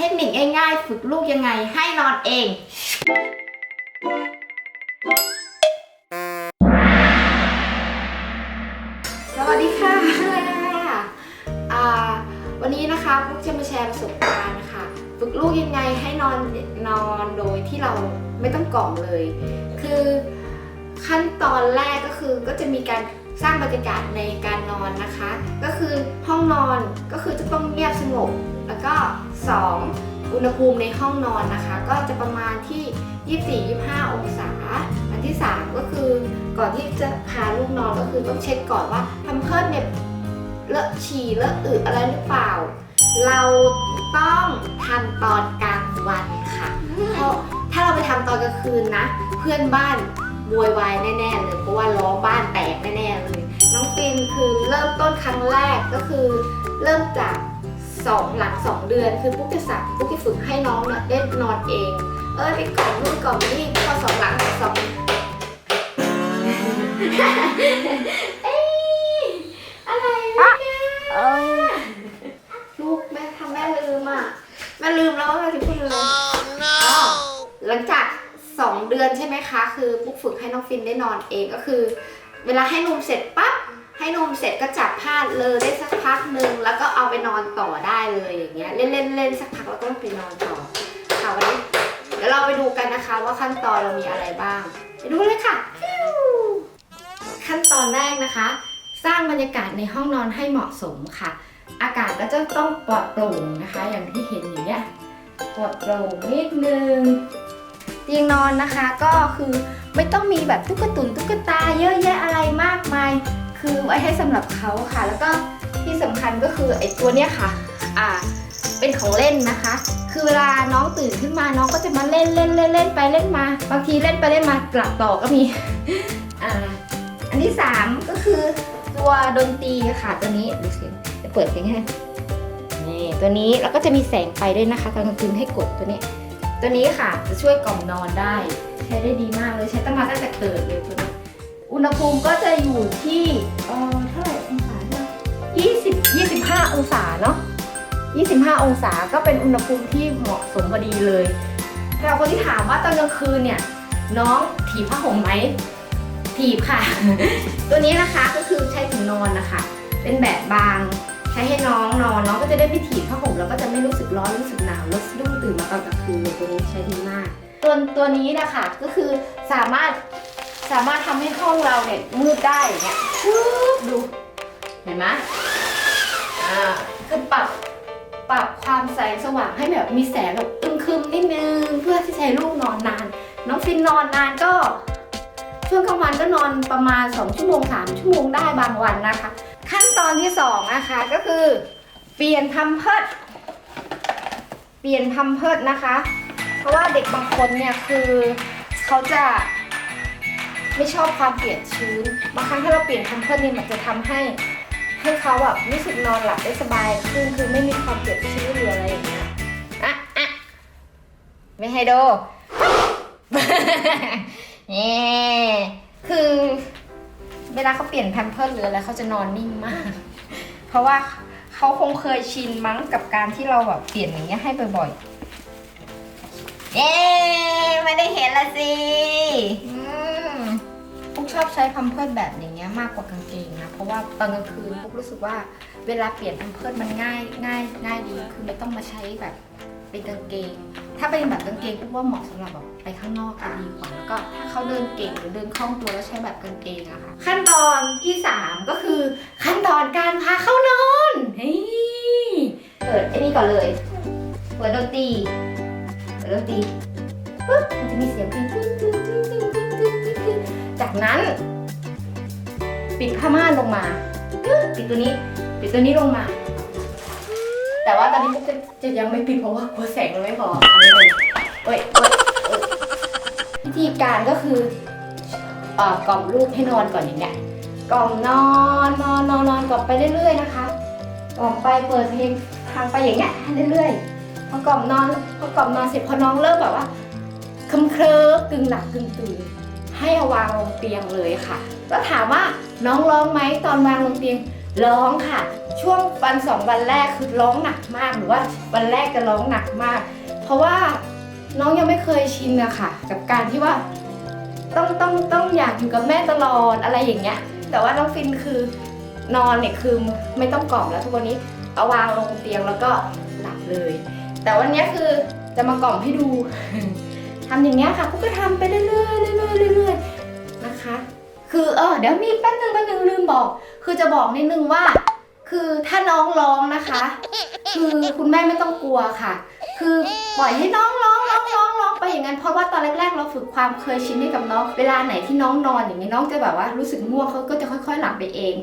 เทคนิคง่ายๆ ฝึกลูกยังไงให้นอนเอง สวัสดีค่ะอ่าวันนี้นะคะพวกจะมาแชร์ประสบการณ์นะคะฝึกลูกยังไงให้นอนนอนโดยที่เราไม่ต้องกล่อมเลย คือขั้นตอนแรกก็คือก็จะมีการ สร้างบรรยากาศในการนอนนะคะ ก็คือห้องนอนก็คือจะต้องเงียบสงบ แล้วก็ 2. อุณหภูมิในห้องนอนนะคะ ก็จะประมาณที่ 24-25 องศา อันที่ 3 ก็คือก่อนที่จะพาลูกนอนก็คือต้องเช็คก่อนว่าทำเพิ่มเนี่ยเลอะฉี่เลอะอึอะไรหรือเปล่า เราต้องทำตอนกลางวันค่ะ เพราะถ้าเราไปทำตอนกลางคืนนะ เพื่อนบ้าน โวยวายแน่ๆเลยเพราะว่าล้อบ้านแตกแน่ๆเลย น้องฟินคือเริ่มต้นครั้งแรกก็คือ เริ่มจากสองหลังสองเดือน คือปุ๊กจะสั่งปุ๊กจะฝึกให้น้องเนี่ยได้นอนเอง เออไปกล่อมนู่นกล่อมนี่พอสองหลังสอง เอ้ยอะไรวะเนี่ยลูกแม่ทำแม่ลืมอะแม่ลืมแล้วว่าแม่จะพูดอะไร อ๋อหลังจาก 2 เดือ นใช่ไหมคะ คือปุ๊กฝึกให้น้องฟินได้นอนเองก็คือ เวลาให้นมเสร็จปั๊บให้นมเสร็จก็จับผ้าเลยได้สักพักหนึ่งแล้วก็เอาไปนอนต่อได้เลยอย่างเงี้ยเล่นเล่นเล่นสักพักแล้วก็ไปนอนต่อค่ะวันนี้เดี๋ยวเราไปดูกันนะคะว่าขั้นตอนเรามีอะไรบ้าง ไปดูเลยค่ะ ขั้นตอนแรกนะคะ สร้างบรรยากาศในห้องนอนให้เหมาะสมค่ะ อากาศก็จะต้องปลอดโปร่งนะคะ อย่างที่เห็นอยู่เนี่ยปลอดโปร่งนิดนึง เตียงนอนนะคะก็คือไม่ต้องมีแบบตุ๊กตุนตุ๊กตาเยอะแยะอะไรมากมาย คือไว้ให้สำหรับเขาค่ะ แล้วก็ที่สำคัญก็คือไอ้ตัวเนี้ยค่ะอ่าเป็นของเล่นนะคะ คือเวลาน้องตื่นขึ้นมาน้องก็จะมาเล่นเล่นเล่นเล่นไปเล่นมา บางทีเล่นไปเล่นมากลับต่อก็มีอ่าอันที่สามก็คือตัวดนตรีค่ะตัวนี้ดูสิจะเปิดเพลงให้นี่ตัวนี้แล้วก็จะมีแสงไฟด้วยนะคะตอนกลางคืนให้กดตัวนี้ ตัวนี้ค่ะจะช่วยกล่อมนอนได้ ใช้ได้ดีมากเลยใช้ตั้งมาตั้งแต่เกิดเลยตัวนี้อุณหภูมิก็จะอยู่ที่เอ่อเท่าไหร่องศาเนี่ย20 25องศาเนาะ25องศาก็เป็นอุณหภูมิที่เหมาะสมพอดีเลยแต่คนที่ถามว่าตอนกลางคืนเนี่ยน้องถีบผ้าห่มไหมถีบค่ะ ตัวนี้นะคะก็คือใช้ถุงนอนนะคะ เป็นแบบบาง ใช้ให้น้องนอนน้องก็จะได้ไม่ถีบผ้าห่มแล้วก็จะไม่รู้สึกร้อนรู้สึกหนาวแล้วสะดุ้งตื่นมาตอนกลางคืนเลยตัวนี้ใช้ดีมากตัวตัวนี้นะคะก็คือสามารถสามารถทำให้ห้องเราเนี่ยมืดได้อย่างเงี้ยชึบดูเห็นไหมอ่าคือปรับปรับความแสงสว่างให้แบบมีแสงแบบอึมครึมนิดนึงเพื่อที่จะให้ลูกนอนนาน น้องฟินนอนนานก็ ช่วงกลางวันก็นอนประมาณ 2 ชั่วโมง 3 ชั่วโมงได้บางวันนะคะ ขั้นตอนที่2นะคะก็คือ เปลี่ยนพัมเพิร์ดเปลี่ยนพัมเพิร์ดนะคะ เพราะว่าเด็กบางคนเนี่ยคือเขาจะไม่ชอบความเปียกชื้น บางครั้งถ้าเราเปลี่ยนพัมเพิร์ดเนี่ยมันจะทำให้ให้เขาแบบรู้สึกนอนหลับได้สบายขึ้นคือไม่มีความเปียกชื้นหรืออะไรอย่างเงี้ยอะอะไม่ให้ดูนี่คือ เวลาเขาเปลี่ยนแพมเพิร์สหรืออะไรเขาจะนอนนิ่งมาก เพราะว่าเขาคงเคยชินมั้งกับการที่เราแบบเปลี่ยนอย่างเงี้ยให้บ่อยๆ เย้ไม่ได้เห็นละสิอืมปุ๊กชอบใช้แพมเพิร์สแบบอย่างเงี้ยมากกว่ากางเกงนะเพราะว่าตอนกลางคืนปุ๊กรู้สึกว่าเวลาเปลี่ยนแพมเพิร์สมันง่ายง่ายง่ายดีคือไม่ต้องมาใช้แบบเป็นกางเกง ถ้าเป็นแบบกางเกงอุ้ว่าเหมาะสำหรับแบบไปข้างนอกจะดีกว่าแล้วก็ถ้าเขาเดินเก่งหรือเดินคล่องตัวแล้วใช้แบบกางเกงอะค่ะ ขั้นตอนที่ 3 ก็คือขั้นตอนการพาเข้านอนเฮ้ยเปิดไอ้นี่ก่อนเลยเปิดดนตรีเปิดดนตรีปุ๊บมันจะมีเสียงเพลงจากนั้น ปิดผ้าม่านลงมาปิดตัวนี้ ปิดตัวนี้ลงมา แต่ว่าตอนนี้จะจะยังไม่ปิดเพราะว่ากลัวแสงมันไม่พออันนี้เลยเอ้ยเอ้ยเอ้ยวิธีการก็คือเอ่อกล่อมลูกให้นอนก่อนอย่างเงี้ยกล่อมนอนนอนนอนนอนกล่อมไปเรื่อยๆนะคะกล่อมไปเปิดเพลงทางไปอย่างเงี้ยเรื่อยๆพอกล่อมนอนพอกล่อมนอนเสร็จพอน้องเริ่มแบบว่าเคลิ้มเคลิ้มกึ่งหลับกึ่งตื่นให้เอาวางลงเตียงเลยค่ะ แล้วถามว่าน้องร้องไหมตอนวางลงเตียง ร้องค่ะ ช่วงวันสองวันแรกคือร้องหนักมากหรือว่าวันแรกจะร้องหนักมาก เพราะว่าน้องยังไม่เคยชินอะค่ะ กับการที่ว่าต้องต้องต้องอยากอยู่กับแม่ตลอดอะไรอย่างเงี้ย แต่ว่าน้องฟินคือนอนเนี่ยคือไม่ต้องกล่อมแล้วทุกวันนี้เอาวางลงเตียงแล้วก็หลับเลย แต่วันนี้คือจะมากล่อมให้ดูทำอย่างเงี้ยค่ะปุ๊กก็ทำไปเรื่อยๆเรื่อยๆเรื่อยๆนะคะ คือเออเดี๋ยวมีแป๊บนึงแป๊บนึงลืมบอก คือจะบอกนิดนึงว่า คือถ้าน้องร้องนะคะ คือคุณแม่ไม่ต้องกลัวค่ะ คือปล่อยให้น้องร้องร้องร้องร้องไปอย่างนั้นเพราะว่าตอนแรกๆ เราฝึกความเคยชินให้กับน้อง เวลาไหนที่น้องนอนอย่างนี้น้องจะแบบว่ารู้สึกง่วงเขาก็จะค่อย ๆ หลับไปเอง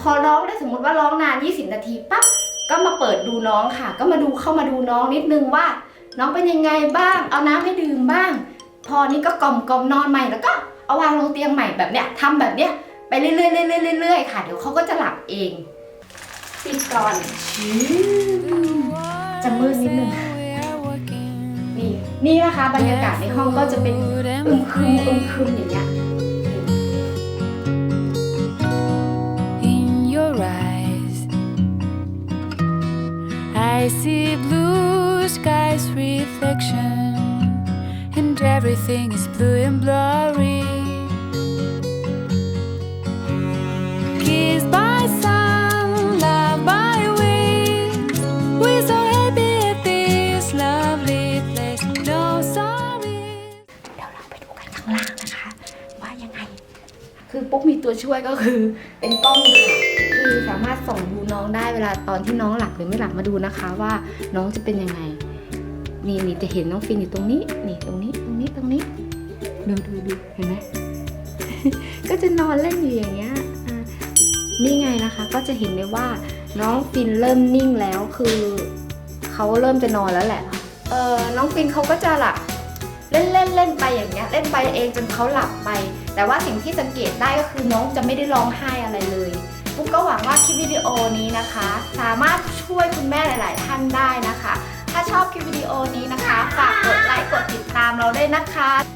พอร้องได้สมมติว่าร้องนาน 20 นาทีปั๊บก็มาเปิดดูน้องค่ะ ก็มาดูเข้ามาดูน้องนิดนึงว่า น้องเป็นยังไงบ้าง เอาน้ำให้ดื่มบ้าง พอนี้ก็กล่อมกล่อมนอนใหม่แล้วก็ เอาวางลงเตียงใหม่แบบเนี้ยทำแบบเนี้ยไปเรื่อยๆเรื่อยๆเรื่อยๆค่ะ เดี๋ยวเขาก็จะหลับเองปิดก่อนชิจะมืดนิดนึงนี่นี่นะคะบรรยากาศในห้องก็จะเป็นอึมครึมอึมครึมอย่างเงี้ย in your eyes. I see blue skies reflection, and everything is blue and blurry. ตัวช่วยก็คือเป็นกล้องค่ะคือสามารถส่องดูน้องได้เวลาตอนที่น้องหลับหรือไม่หลับมาดูนะคะ ว่าน้องจะเป็นยังไง นี่นี่จะเห็นน้องฟินอยู่ตรงนี้นี่ตรงนี้ตรงนี้ตรงนี้ดูดูดูเห็นไหมก็จะนอนเล่นอยู่อย่างเงี้ยนี่ไงนะคะก็จะเห็นได้ว่าน้องฟินเริ่มนิ่งแล้วคือเขาเริ่มจะนอนแล้วแหละ เออน้องฟินเขาก็จะหลับเล่นเล่นเล่นไปอย่างเงี้ย เล่นไปเองจนเขาหลับไป แต่ว่าสิ่งที่สังเกตได้ก็คือน้องจะไม่ได้ร้องไห้อะไรเลยปุ๊กก็หวังว่าคลิปวิดีโอนี้นะคะ สามารถช่วยคุณแม่หลาย ๆ ท่านได้นะคะ ถ้าชอบคลิปวิดีโอนี้นะคะ ฝากกดไลค์กดติดตามเราด้วยนะคะ